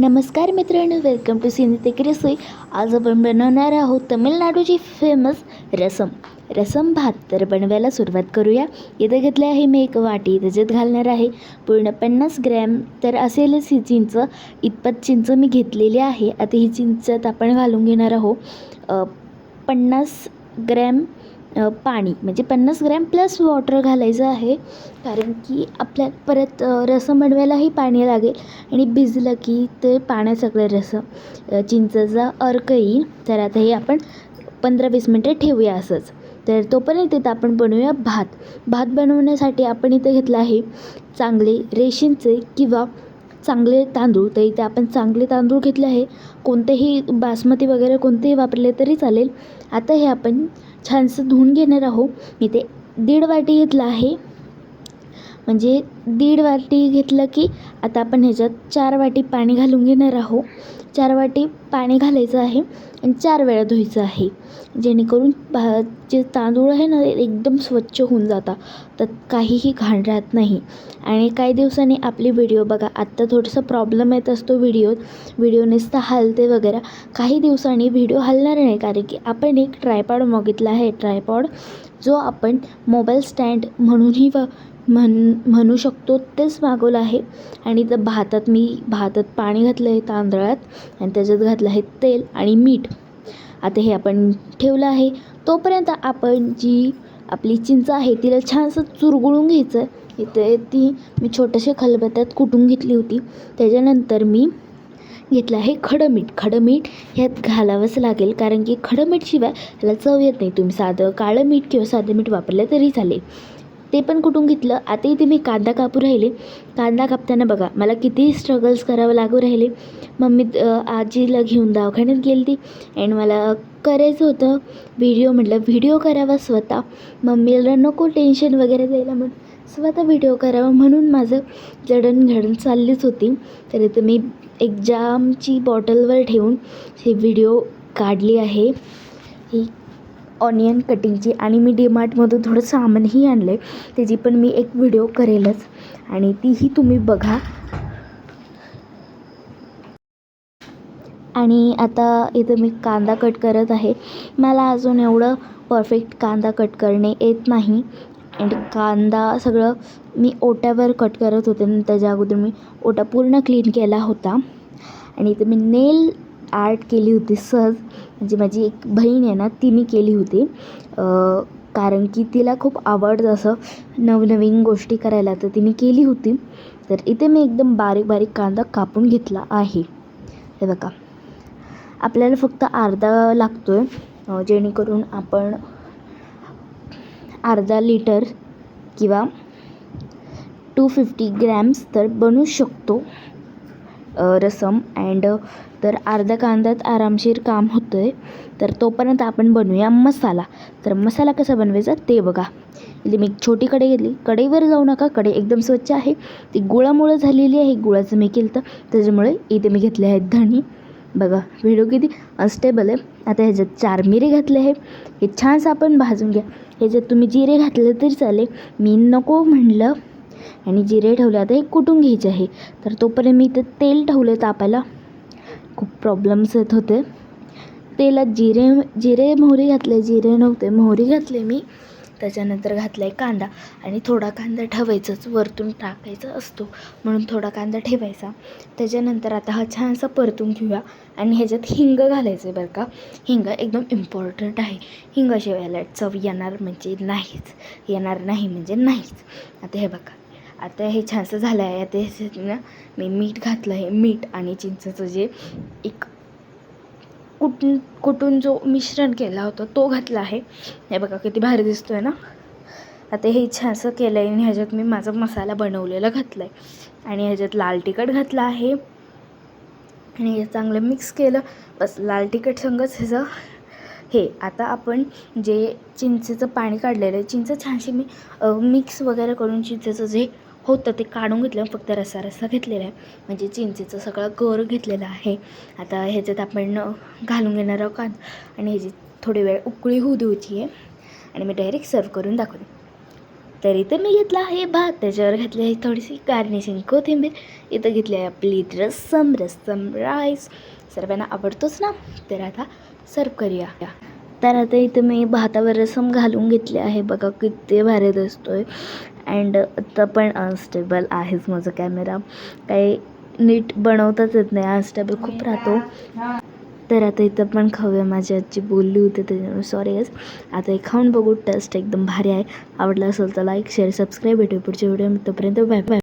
नमस्कार मित्रांनो welcome to सिनेटेक रसोई आज आपण बनवणार आहोत तमिळनाडूची फेमस रसम. रसम भात. तर बनवायला सुरुवात करूया. इथं घेतले आहे मी एक वाटी. त्याच्यात घालणार आहे पूर्ण पन्नास ग्रॅम. तर असेलच ही चिंच इतपत चिंच मी घेतलेली आहे. आता ही चिंचत आपण घालून घेणार आहोत. पन्नास ग्रॅम पाणी म्हणजे पन्नास ग्रॅम प्लस वॉटर घालायचं आहे. कारण की आपल्या परत रसं रसम बनवायलाही पाणी लागेल आणि भिजलं की ते पाण्यात सगळं रसम चिंचेचा अर्क येईल. तर आता हे आपण पंधरा वीस मिनटं ठेवूया असंच. तर तोपर्यंत इथं आपण बनवूया भात. भात बनवण्यासाठी आपण इथं घेतलं आहे चांगले रेशींचे किंवा चांगले तांदूळ तर इथे आपण चांगले तांदूळ घेतले आहे. कोणतेही बासमती वगैरे कोणतेही वापरले तरी चालेल. आता हे आपण छानसं धुवून घेणार आहोत. इथे दीड वाटी घेतलं आहे. म्हणजे दीड वाटी घेतलं की आता आपण ह्याच्यात चार वाटी पाणी घालून घेणार आहोत. चार वाटी पाणी घालायचं आहे आणि चार वेळा धुवायचं आहे. जेणेकरून भा जे तांदूळ आहे ना एकदम स्वच्छ होऊन जातात. तर काहीही घाण राहत नाही. आणि काही दिवसांनी आपली व्हिडिओ बघा आत्ता थोडंसं प्रॉब्लेम येत असतो व्हिडिओत. व्हिडिओ नुसतं हलते वगैरे. काही दिवसांनी व्हिडिओ हलणार नाही कारण की आपण एक ट्रायपॉड मागितला आहे. ट्रायपॉड जो आपण मोबाईल स्टँड म्हणूनही व म्हण म्हणू शकतो. तो तेच मागवलं आहे. आणि तर भातात मी भातात पाणी घातलं आहे तांदळात आणि त्याच्यात घातलं आहे तेल आणि मीठ. आता हे आपण ठेवलं आहे. तोपर्यंत आपण जी आपली चिंच आहे तिला छानसं चुरगुळून घ्यायचं. इथे ती मी छोट्याशा खलबत्त्यात कुटून घेतली होती. त्याच्यानंतर मी घेतलं आहे खडं मीठ खडं मीठ ह्यात घालावंच लागेल कारण की खडं मीठशिवाय ह्याला चव येत नाही. तुम्ही साधं काळं मीठ किंवा साधं मीठ वापरलं तरी चालेल. ते पण कुठून घेतलं? आता इथे मी कांदा कापू राहिले. कांदा कापताना बघा मला किती स्ट्रगल्स करावं लागू राहिले. मम्मी आजीला घेऊन दवाखान्यात गेली ती अँड मला करायचं होतं. व्हिडिओ म्हटलं व्हिडिओ करावा स्वतः. मम्मीला नको टेन्शन वगैरे द्यायला म्हणून स्वतः व्हिडिओ करावा. म्हणून माझं जडणघडण चाललीच होती. तर इथं मी एक जामची बॉटलवर ठेवून हे व्हिडिओ काढली आहे. ही ऑनियन कटिंगची आणि मी डीमार्टमधून थोडं सामानही आणलं आहे त्याची पण मी एक व्हिडिओ करेलच. आणि तीही तुम्ही बघा. आणि आता इथं मी कांदा कट करत आहे. मला अजून एवढं परफेक्ट कांदा कट करणे येत नाही. अँड कांदा सगळं मी ओट्यावर कट करत होते. आणि त्याच्या अगोदर मी ओटा पूर्ण क्लीन केला होता. आणि इथं मी नेल आर्ट केली होती सहज. म्हणजे माझी एक बहीण आहे ना तिने केली होती. कारण की तिला खूप आवडतं असं नवनवीन गोष्टी करायला. तर तिने केली होती. तर इथे मी एकदम बारीक बारीक कांदा कापून घेतला आहे. हे बघा. आपल्याला फक्त अर्धा लागतो आहे जेणेकरून आपण अर्धा लिटर किंवा टू फिफ्टी ग्रॅम्स तर बनू शकतो. रसम अँड तर अर्ध्या कांद्यात आरामशीर काम होतं आहे तर तोपर्यंत आपण बनवूया मसाला. तर मसाला कसा बनवायचा ते बघा. इथे मी एक छोटी कढई घेतली. कढईवर जाऊ नका. कढई एकदम स्वच्छ आहे. ती गुळामुळं झालेली आहे. गुळाचं मी केलं तर त्याच्यामुळे इथे मी घेतले आहेत धणी. बघा व्हिडिओ किती अनस्टेबल आहे. आता ह्याच्यात चार मिरे घातले आहे हे छानसं आपण भाजून घ्या. ह्याच्यात तुम्ही जिरे घातले तरी चालेल. मी नको म्हणलं आणि जिरे ठेवले आता हे कुटून घ्यायचे आहे. तर तोपर्यंत मी इथं तेल ठेवलं तापायला. खूप प्रॉब्लेम्स येत होते. तेलात जिरे जिरे मोहरी घातले जिरे नव्हते मोहरी घातले मी. त्याच्यानंतर घातला आहे कांदा. आणि थोडा कांदा ठेवायचाच वरतून टाकायचा असतो. म्हणून थोडा कांदा ठेवायचा. त्याच्यानंतर आता हा छानसा परतून घेऊया. आणि ह्याच्यात हिंग घालायचं आहे बरं का. हिंग एकदम इम्पॉर्टंट आहे. हिंगाशिवायला चव येणार म्हणजे नाहीच. येणार नाही म्हणजे नाहीच. आता हे बघा. आता हे छानसं झालं आहे. आता ह्याच्यात ना मी मीठ घातलं आहे. मीठ आणि चिंचेचं जे एक कुटून कुटून जो मिश्रण केला होता तो घातला आहे. हे बघा किती भारी दिसतो आहे ना? आता हे छानसं केलं आहे आणि ह्याच्यात मी माझा मसाला बनवलेला घातला आहे आणि ह्याच्यात लाल तिखट घातलं आहे. आणि हे चांगलं मिक्स केलं. बस लाल तिखट संगच ह्याचं हे. आता आपण जे चिंचेचं पाणी काढलेलं आहे. चिंच छानशी मी मिक्स वगैरे करून चिंचेचं जे होतं ते काढून घेतलं फक्त रस्सा रस्सा घेतलेला आहे. म्हणजे चिंचेचं सगळं गर घेतलेलं आहे. आता ह्याच्यात आपण घालून घेणार आहोत कांद. आणि ह्याची थोडी वेळ उकळी होऊ द्यायची आहे. आणि मी डायरेक्ट सर्व करून दाखवते. तर इथं मी घेतला आहे भात. त्याच्यावर घातली आहे थोडीशी गार्निशिंग कोथिंबीर. इथं घेतली आहे आपली रस्सम रस्सम राईस सर्वांना आवडतोच ना? तर आता सर्व करूया. तर आता इथं मी भातावर रसम घालून घेतले आहे. बघा किती भारी दिसतोय. अँड आता पण अनस्टेबल आहेच माझा कॅमेरा काही नीट बनवताच येत नाही. अनस्टेबल खूप राहतो. तर आता इथं पण खाऊया माझी आजी बोलली होती त्याच्यामुळे सॉरी गस आता हे खाऊन बघू. टेस्ट एकदम भारी आहे. आवडला असेल तर लाईक शेअर सबस्क्राईब भेटू पुढच्या व्हिडिओ तोपर्यंत बाय बाय